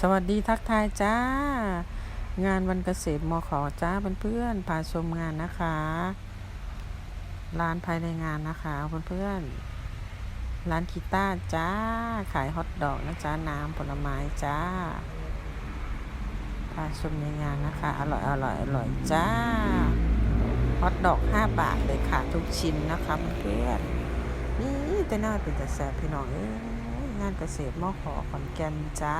สวัสดีทักทายจ้า งานวันเกษตรมขอจ้าเพื่อนๆพาชมงานนะคะ ร้านภายในงานนะคะเพื่อนๆร้านกีตาร์จ้า ขายฮอทดอกนะจ้าน้ำผลไม้จ้าพาชมในงานนะคะ อร่อยอร่อยอร่อยจ้าฮอทดอก 5 บาทเลยค่ะทุกชิ้นนะคะเพื่อนๆนี่แต่น่าเป็นแต่แสบพี่น้องเอ้ย งานเกษตรมขอขอนแก่นจ้า